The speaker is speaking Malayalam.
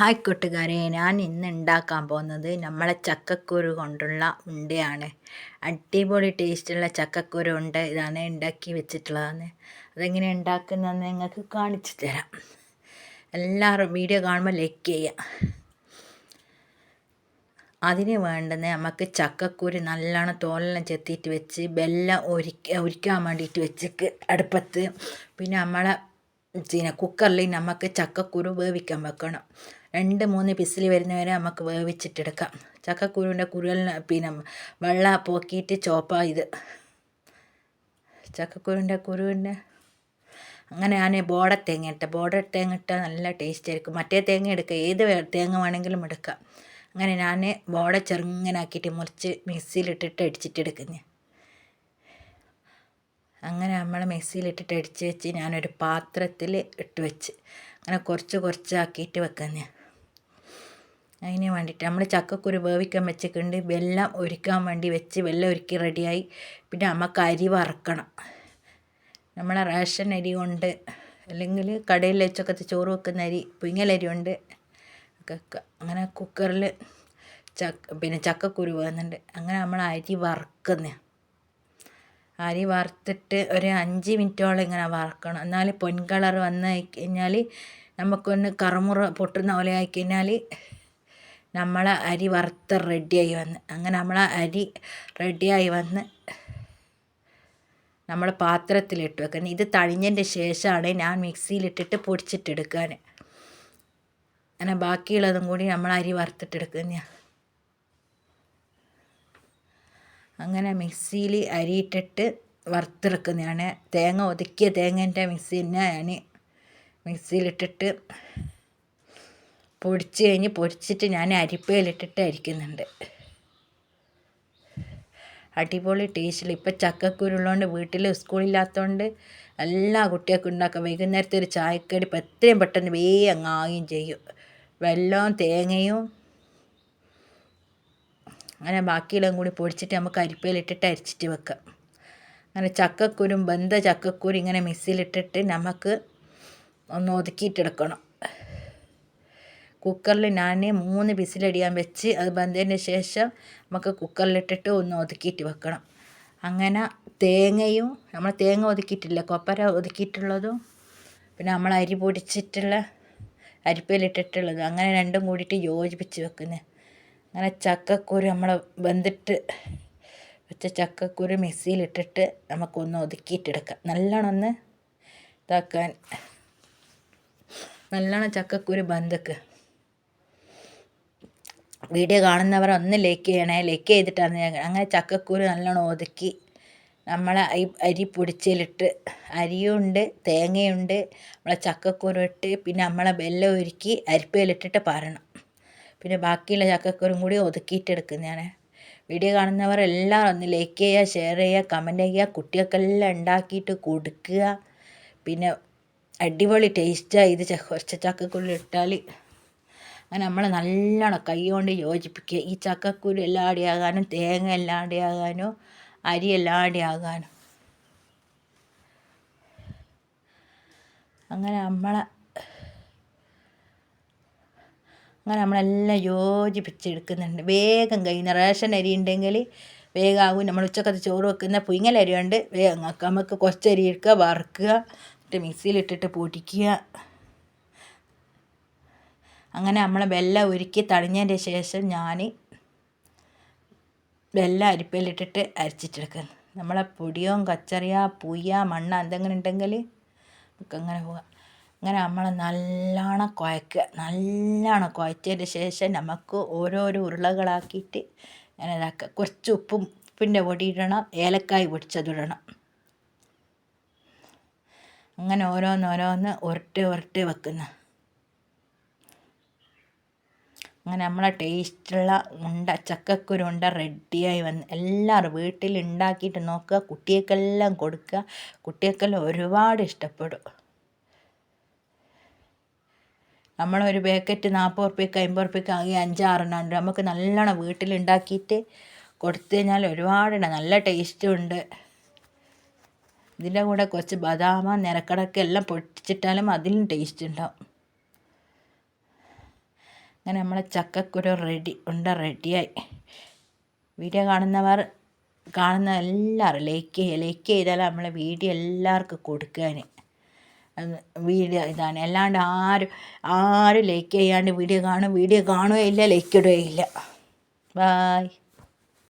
ഹായ് കൂട്ടുകാരെ ഞാൻ ഇന്ന് ഉണ്ടാക്കാൻ പോകുന്നത് നമ്മളെ ചക്കക്കുരു കൊണ്ടുള്ള ഉണ്ടയാണ്. അടിപൊളി ടേസ്റ്റുള്ള ചക്കക്കുരു ഉണ്ട്. ഇതാണ് ഉണ്ടാക്കി വെച്ചിട്ടുള്ളതാണ് അതെങ്ങനെ ഉണ്ടാക്കുന്നതെന്ന് നിങ്ങൾക്ക് കാണിച്ചു തരാം. എല്ലാവരും വീഡിയോ കാണുമ്പോൾ ലൈക്ക് ചെയ്യുക. അതിന് വേണ്ടുന്ന നമുക്ക് ചക്കക്കുരു നല്ലോണം തോലെല്ലാം ചെത്തിയിട്ട് വെച്ച് ഒരുക്കാൻ ഒരിക്കാൻ വേണ്ടിയിട്ട് വെച്ചിട്ട് അടുപ്പത്ത്. പിന്നെ നമ്മളെ പിന്നെ കുക്കറിൽ നമുക്ക് ചക്കക്കുരു വേവിക്കാൻ വെക്കണം. രണ്ട് മൂന്ന് പിസിൽ വരുന്നവരെ നമുക്ക് വേവിച്ചിട്ടെടുക്കാം. ചക്കക്കുരുവിന്റെ കുരുവെല്ലാം പിന്നെ വെള്ളം പോക്കിയിട്ട് ചോപ്പ ഇത്. ചക്കക്കുരുവിന്റെ കുരുവിന്റെ അങ്ങനെ ഞാൻ ബോഡ തേങ്ങ ഇട്ട ബോഡ തേങ്ങ ഇട്ടാൽ നല്ല ടേസ്റ്റ് ആയിരിക്കും. മറ്റേ തേങ്ങ എടുക്കുക ഏത് തേങ്ങ വേണമെങ്കിലും എടുക്കാം. അങ്ങനെ ഞാൻ ബോഡ ചെറുങ്ങനാക്കിയിട്ട് മുറിച്ച് മിക്സിയിലിട്ടിട്ട് അടിച്ചിട്ടെടുക്കുന്നത് അങ്ങനെ നമ്മൾ മിക്സിയിലിട്ടിട്ട് അടിച്ച് വെച്ച് ഞാനൊരു പാത്രത്തിൽ ഇട്ട് വെച്ച്. അങ്ങനെ കുറച്ച് കുറച്ചാക്കിയിട്ട് വെക്കുന്ന. അതിന് വേണ്ടിയിട്ട് നമ്മൾ ചക്കക്കുരു വേവിക്കാൻ വെച്ചിട്ടുണ്ട് വെല്ലം ഒരുക്കാൻ വേണ്ടി വെച്ച് വെല്ലം ഒരുക്കി റെഡിയായി. പിന്നെ നമുക്ക് അരി വറക്കണം. നമ്മളെ റേഷൻ അരി കൊണ്ട് അല്ലെങ്കിൽ കടയിൽ വെച്ചൊക്കെ ചോറ് വെക്കുന്ന അരി പുങ്ങലരി ഒക്കെ അങ്ങനെ കുക്കറിൽ ചക്ക പിന്നെ ചക്കക്കുരു വേകുന്നുണ്ട് അങ്ങനെ നമ്മൾ അരി വറുക്കുന്നത് അരി വറുത്തിട്ട് ഒരു അഞ്ച് മിനിറ്റോളം ഇങ്ങനെ വറക്കണം. എന്നാൽ പൊൻ കളർ വന്ന് കഴിഞ്ഞാൽ നമുക്കൊന്ന് കറുമുറ പൊട്ടുന്ന പോലെ ആയി കഴിഞ്ഞാൽ നമ്മളെ അരി വറുത്ത് റെഡിയായി വന്ന് അങ്ങനെ നമ്മളെ അരി റെഡിയായി വന്ന് നമ്മൾ പാത്രത്തിലിട്ട് വെക്കുന്നത് ഇത് തഴിഞ്ഞതിന്റെ ശേഷമാണ് ഞാൻ മിക്സിയിലിട്ടിട്ട് പൊടിച്ചിട്ടെടുക്കാൻ അങ്ങനെ ബാക്കിയുള്ളതും കൂടി നമ്മൾ അരി വറുത്തിട്ടെടുക്കുന്ന അങ്ങനെ മിക്സിയിൽ അരിയിട്ടിട്ട് വറുത്തെടുക്കുന്നതാണ്. തേങ്ങ ഒതുക്കിയ തേങ്ങേന്റെ മിക്സി തന്നെയാണ് മിക്സിയിലിട്ടിട്ട് പൊടിച്ച് കഴിഞ്ഞ് പൊടിച്ചിട്ട് ഞാൻ അരിപ്പയിലിട്ടിട്ട് അരിക്കുന്നുണ്ട്. അടിപൊളി ടേസ്റ്റിൽ ഇപ്പം ചക്കക്കുരുള്ളതുകൊണ്ട് വീട്ടിൽ സ്കൂളില്ലാത്തതുകൊണ്ട് എല്ലാ കുട്ടികൾക്കും ഉണ്ടാക്കാം. വൈകുന്നേരത്തെ ഒരു ചായക്കടി ഇപ്പം എത്രയും പെട്ടെന്ന് വേഗം അങ്ങ് ചെയ്യും. വെള്ളവും തേങ്ങയും അങ്ങനെ ബാക്കിയെല്ലാം കൂടി പൊടിച്ചിട്ട് നമുക്ക് അരിപ്പയിലിട്ടിട്ട് അരിച്ചിട്ട് വെക്കാം. അങ്ങനെ ചക്കക്കുരും ബന്ധ ചക്കക്കുരു ഇങ്ങനെ മിക്സിയിലിട്ടിട്ട് നമുക്ക് ഒന്ന് ഒതുക്കിയിട്ടെടുക്കണം. കുക്കറിൽ ഞാൻ മൂന്ന് വിസിലടിയാൻ വെച്ച് അത് ബന്ധതിന് ശേഷം നമുക്ക് കുക്കറിലിട്ടിട്ട് ഒന്ന് ഒതുക്കിയിട്ട് വെക്കണം. അങ്ങനെ തേങ്ങയും നമ്മൾ തേങ്ങ ഒതുക്കിയിട്ടില്ല കൊപ്പര ഒതുക്കിയിട്ടുള്ളതും പിന്നെ നമ്മൾ അരി പൊടിച്ചിട്ടുള്ള അരിപ്പയിലിട്ടിട്ടുള്ളത് അങ്ങനെ രണ്ടും കൂടിയിട്ട് യോജിപ്പിച്ച് വെക്കുന്നത് അങ്ങനെ ചക്കക്കുരു നമ്മൾ വെന്തിട്ട് വെച്ച ചക്കക്കുരു മിക്സിയിലിട്ടിട്ട് നമുക്കൊന്ന് ഒതുക്കിയിട്ടെടുക്കാം. നല്ലോണം ഒന്ന് ഇതാക്കാൻ. നല്ലോണം ചക്കക്കുരു ബന്ധക്ക് വീഡിയോ കാണുന്നവർ ഒന്ന് ലൈക്ക് ചെയ്യണേ. ലൈക്ക് ചെയ്തിട്ടാണ് ഞാൻ അങ്ങനെ ചക്കക്കുരു നല്ലോണം ഒതുക്കി നമ്മൾ അരി പൊടിച്ചിലിട്ട് അരിയുണ്ട് തേങ്ങയുണ്ട് നമ്മളെ ചക്കക്കുരു ഇട്ട് പിന്നെ നമ്മളെ വെല്ലം ഒരുക്കി അരിപ്പയിലിട്ടിട്ട് പാരണം. പിന്നെ ബാക്കിയുള്ള ചക്കക്കുരും കൂടി ഒതുക്കിയിട്ടെടുക്കുന്നതാണ്. വീഡിയോ കാണുന്നവർ എല്ലാം ഒന്ന് ലൈക്ക് ചെയ്യുക ഷെയർ ചെയ്യുക കമന്റ് ചെയ്യുക കുട്ടികൾക്കെല്ലാം ഉണ്ടാക്കിയിട്ട് കൊടുക്കുക. പിന്നെ അടിപൊളി ടേസ്റ്റായി ഇത് കുറച്ച് ചക്കക്കുരു ഇട്ടാൽ അങ്ങനെ നമ്മൾ നല്ലോണം കൈകൊണ്ട് യോജിപ്പിക്കുക. ഈ ചക്കക്കുരു എല്ലാടിയാകാനും തേങ്ങ എല്ലാടിയാകാനും അരി എല്ലാടിയാകാനും അങ്ങനെ നമ്മളെ അങ്ങനെ നമ്മളെല്ലാം യോജിപ്പിച്ചെടുക്കുന്നുണ്ട് വേഗം കഴിയുന്ന റേഷൻ അരി ഉണ്ടെങ്കിൽ വേഗം ആകും നമ്മൾ ഉച്ചക്കത്തെ ചോറ് വെക്കുന്ന പുയിങ്ങലരി ഉണ്ട്. വേഗം നമുക്ക് കുറച്ച് അരി എടുക്കുക വറുക്കുക എന്നിട്ട് മിക്സിയിലിട്ടിട്ട് പൊടിക്കുക. അങ്ങനെ നമ്മളെ വെള്ളം ഒരുക്കി തണിഞ്ഞതിന്റെ ശേഷം ഞാൻ വെല്ലം അരിപ്പയിലിട്ടിട്ട് അരച്ചിട്ടെടുക്കുന്നു നമ്മളെ പൊടിയോ കച്ചറിയ പുയ്യ മണ്ണ എന്തെങ്കിലും ഉണ്ടെങ്കിൽ നമുക്ക് അങ്ങനെ പോകാം. അങ്ങനെ നമ്മൾ നല്ലോണം കുഴക്കുക. നല്ലോണം കുഴച്ചതിന് ശേഷം നമുക്ക് ഓരോരോ ഉരുളകളാക്കിയിട്ട് അങ്ങനെ ഇതാക്കുക. കുറച്ച് ഉപ്പും ഉപ്പിന്റെ പൊടി ഇടണം. ഏലക്കായ് പൊടിച്ചതിടണം അങ്ങനെ ഓരോന്നോരോന്ന് ഉരുട്ടി ഉരുട്ടി വെക്കുന്ന. അങ്ങനെ നമ്മളെ ടേസ്റ്റുള്ള ഉണ്ട ചക്കക്കുരു ഉണ്ട റെഡിയായി വന്ന് എല്ലാവരും വീട്ടിൽ ഉണ്ടാക്കിയിട്ട് നോക്കുക. കുട്ടികൾക്കെല്ലാം കൊടുക്കുക. കുട്ടികൾക്കെല്ലാം ഒരുപാട് ഇഷ്ടപ്പെടും. നമ്മളൊരു ബേക്കറ്റ് നാൽപ്പത് ഉറുപ്പ്യക്ക് അമ്പത് ഉറുപ്പ്യക്ക് ആകെ അഞ്ചാറെണ്ണം ഉണ്ട്. നമുക്ക് നല്ലോണം വീട്ടിലുണ്ടാക്കിയിട്ട് കൊടുത്തു കഴിഞ്ഞാൽ ഒരുപാടുണ്ട്. നല്ല ടേസ്റ്റും ഉണ്ട്. ഇതിന്റെ കൂടെ കുറച്ച് ബദാമ നിരക്കടക്ക എല്ലാം പൊട്ടിച്ചിട്ടാലും അതിലും ടേസ്റ്റ് ഉണ്ടാവും. അങ്ങനെ നമ്മളെ ചക്കക്കുരു റെഡി ഉണ്ട റെഡിയായി വീഡിയോ കാണുന്നവർ കാണുന്ന എല്ലാവരും ലൈക്ക് ചെയ്യുക ലൈക്ക് ചെയ്താൽ നമ്മളെ വീഡിയോ എല്ലാവർക്കും കൊടുക്കാൻ വീഡിയോ ഇതാണ്. അല്ലാണ്ട് ആരും ആരും ലൈക്ക് ചെയ്യാണ്ട് വീഡിയോ കാണും വീഡിയോ കാണുകയില്ല ലൈക്ക് ഇടുകയില്ല. ബായ്